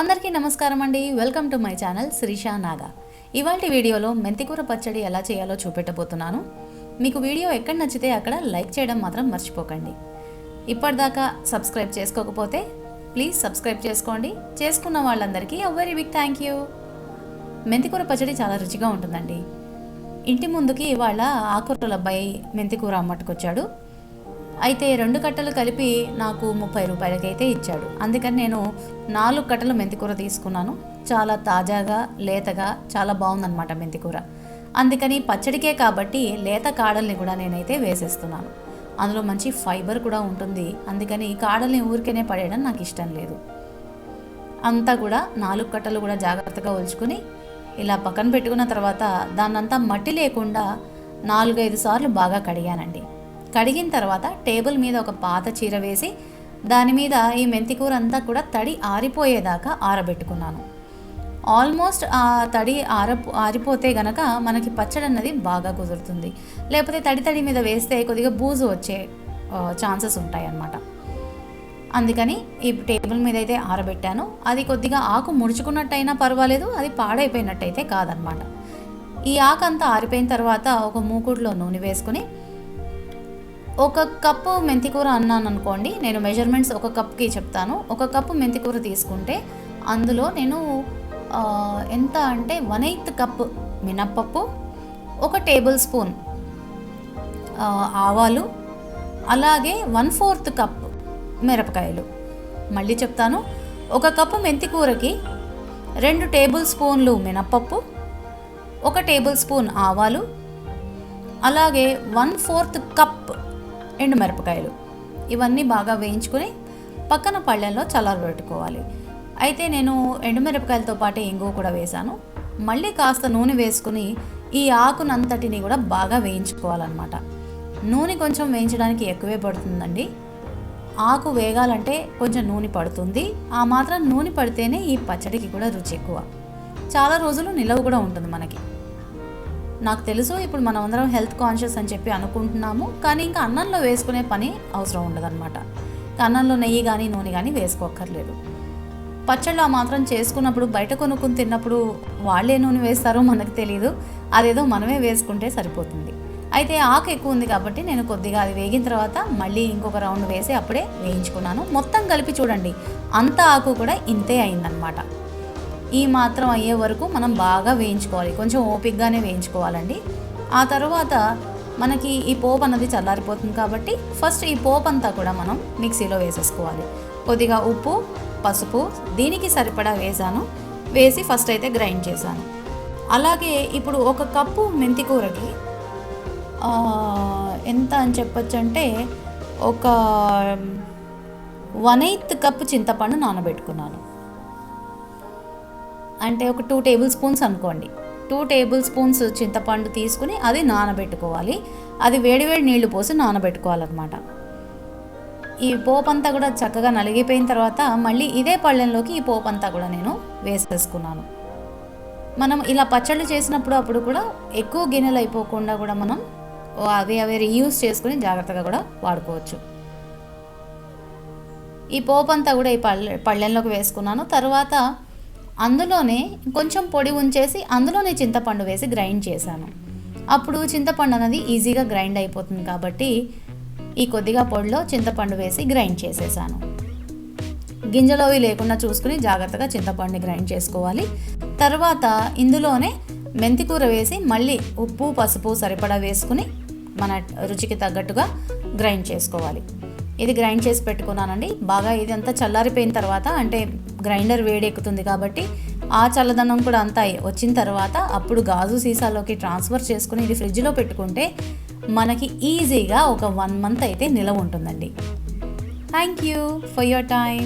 అందరికీ నమస్కారం అండి. Welcome to my channel Srisha Naga. ఇవాటి వీడియోలో మెంతికూర పచ్చడి ఎలా చేయాలో చూపెట్టబోతున్నాను. మీకు వీడియో ఎక్కడ నచ్చితే అక్కడ లైక్ చేయడం మాత్రం మర్చిపోకండి. ఇప్పటిదాకా సబ్స్క్రైబ్ చేసుకోకపోతే ప్లీజ్ సబ్స్క్రైబ్ చేసుకోండి. చేసుకున్న వాళ్ళందరికీ వెరీ బిగ్ థ్యాంక్ యూ మెంతికూర పచ్చడి చాలా రుచిగా ఉంటుందండి. ఇంటి ముందుకి ఇవాళ ఆకుకూరల అబ్బాయి మెంతికూర అమ్మట్టుకొచ్చాడు. అయితే రెండు కట్టలు కలిపి నాకు ముప్పై రూపాయలకైతే ఇచ్చాడు. అందుకని నేను నాలుగు కట్టలు మెంతికూర తీసుకున్నాను. చాలా తాజాగా లేతగా చాలా బాగుందన్నమాట మెంతికూర అందుకని పచ్చడికే కాబట్టి లేత కాడల్ని కూడా నేనైతే వేసేస్తున్నాను. అందులో మంచి ఫైబర్ కూడా ఉంటుంది. అందుకని కాడల్ని ఊరికేనే పడేయడం నాకు ఇష్టం లేదు. అంతా కూడా నాలుగు కట్టలు కూడా జాగ్రత్తగా ఉల్చుకుని ఇలా పక్కన పెట్టుకున్న తర్వాత దాన్నంతా మట్టి లేకుండా నాలుగైదు సార్లు బాగా కడిగానండి. కడిగిన తర్వాత టేబుల్ మీద ఒక పాత చీర వేసి దాని మీద ఈ మెంతికూర అంతా కూడా తడి ఆరిపోయేదాకా ఆరబెట్టుకున్నాను. ఆల్మోస్ట్ ఆ తడి ఆర ఆరిపోతే గనక మనకి పచ్చడి అన్నది బాగా కుదురుతుంది. లేకపోతే తడి తడి మీద వేస్తే కొద్దిగా బూజు వచ్చే ఛాన్సెస్ ఉంటాయి అన్నమాట అందుకని ఈ టేబుల్ మీద అయితే ఆరబెట్టాను. అది కొద్దిగా ఆకు ముడుచుకున్నట్టయినా పర్వాలేదు అది పాడైపోయినట్టయితే కాదనమాట ఈ ఆకు అంతా ఆరిపోయిన తర్వాత ఒక మూకుడులో నూనె వేసుకుని ఒక కప్పు మెంతికూర అన్నాను అనుకోండి నేను మెజర్మెంట్స్ ఒక కప్కి చెప్తాను. ఒక కప్పు మెంతికూర తీసుకుంటే అందులో నేను ఎంత అంటే వన్ ఎయిత్ కప్ మినప్పప్పు ఒక టేబుల్ స్పూన్ ఆవాలు అలాగే వన్ ఫోర్త్ కప్ మిరపకాయలు. మళ్ళీ చెప్తాను. ఒక కప్పు మెంతికూరకి రెండు టేబుల్ స్పూన్లు మినప్పప్పు ఒక టేబుల్ స్పూన్ ఆవాలు అలాగే వన్ ఫోర్త్ కప్ ఎండుమిరపకాయలు ఇవన్నీ బాగా వేయించుకొని పక్కన పళ్ళెంలో చల్లారబెట్టుకోవాలి అయితే నేను ఎండుమిరపకాయలతో పాటు ఇంగువ కూడా వేశాను. మళ్ళీ కాస్త నూనె వేసుకుని ఈ ఆకునంతటిని కూడా బాగా వేయించుకోవాలన్నమాట. నూనె కొంచెం వేయించడానికి ఎక్కువే పడుతుందండి. ఆకు వేగాలంటే కొంచెం నూనె పడుతుంది. ఆ మాత్రం నూనె పడితేనే ఈ పచ్చడికి కూడా రుచి ఎక్కువ. చాలా రోజులు నిలవ కూడా ఉంటుంది మనకి. నాకు తెలుసు ఇప్పుడు మనం అందరం హెల్త్ కాన్షియస్ అని చెప్పి అనుకుంటున్నాము. కానీ ఇంకా అన్నంలో వేసుకునే పని అవసరం ఉండదన్నమాట. ఇంకా అన్నంలో నెయ్యి కానీ నూనె కానీ వేసుకోక్కర్లేదు. పచ్చళ్ళు ఆ మాత్రం చేసుకున్నప్పుడు బయట కొనుక్కుని తిన్నప్పుడు వాళ్ళే నూనె వేస్తారో మనకు తెలియదు అదేదో మనమే వేసుకుంటే సరిపోతుంది. అయితే ఆకు ఎక్కువ ఉంది కాబట్టి నేను కొద్దిగా అది వేగిన తర్వాత మళ్ళీ ఇంకొక రౌండ్ వేసి అప్పుడే వేయించుకున్నాను. మొత్తం కలిపి చూడండి అంత ఆకు కూడా ఇంతే అయిందనమాట ఈ మాత్రం అయ్యే వరకు మనం బాగా వేయించుకోవాలి. కొంచెం ఓపిక్గానే వేయించుకోవాలండి. ఆ తర్వాత మనకి ఈ పోపు అన్నది చల్లారిపోతుంది కాబట్టి ఫస్ట్ ఈ పోపు అంతా కూడా మనం మిక్సీలో వేసేసుకోవాలి. కొద్దిగా ఉప్పు పసుపు దీనికి సరిపడా వేసాను. వేసి ఫస్ట్ అయితే గ్రైండ్ చేశాను. అలాగే ఇప్పుడు ఒక కప్పు మెంతి కూరకి ఎంత అని చెప్పొచ్చు అంటే ఒక వన్ ఎయిత్ కప్ చింతపండు నానబెట్టుకున్నాను. అంటే ఒక టూ టేబుల్ స్పూన్స్ అనుకోండి. టూ టేబుల్ స్పూన్స్ చింతపండు తీసుకుని అది నానబెట్టుకోవాలి. అది వేడివేడి నీళ్ళు పోసి నానబెట్టుకోవాలన్నమాట. ఈ పోపు అంతా కూడా చక్కగా నలిగిపోయిన తర్వాత మళ్ళీ ఇదే పళ్ళెంలోకి ఈ పోపు అంతా కూడా నేను వేసేసుకున్నాను. మనం ఇలా పచ్చళ్ళు చేసినప్పుడు అప్పుడు కూడా ఎక్కువ గిన్నెలు అయిపోకుండా కూడా మనం అవి అవి రీయూస్ చేసుకుని జాగ్రత్తగా కూడా వాడుకోవచ్చు. ఈ పోపు అంతా కూడా ఈ పళ్ళె పళ్ళెంలోకి వేసుకున్నాను. తర్వాత అందులోనే కొంచెం పొడి ఉంచేసి అందులోనే చింతపండు వేసి గ్రైండ్ చేశాను. అప్పుడు చింతపండు అనేది ఈజీగా గ్రైండ్ అయిపోతుంది కాబట్టి ఈ కొద్దిగా పొడిలో చింతపండు వేసి గ్రైండ్ చేసేసాను. గింజలు అవి లేకుండా చూసుకుని జాగ్రత్తగా చింతపండుని గ్రైండ్ చేసుకోవాలి. తర్వాత ఇందులోనే మెంతికూర వేసి మళ్ళీ ఉప్పు పసుపు సరిపడా వేసుకుని మన రుచికి తగ్గట్టుగా గ్రైండ్ చేసుకోవాలి. ఇది గ్రైండ్ చేసి పెట్టుకున్నానండి. బాగా ఇది అంతా చల్లారిపోయిన తర్వాత అంటే గ్రైండర్ వేడెక్కుతుంది కాబట్టి ఆ చల్లదనం కూడా అంతా వచ్చిన తర్వాత అప్పుడు గాజు సీసాలోకి ట్రాన్స్ఫర్ చేసుకుని ఇది ఫ్రిడ్జ్లో పెట్టుకుంటే మనకి ఈజీగా ఒక వన్ మంత్ అయితే నిలవ ఉంటుందండి. Thank you for your time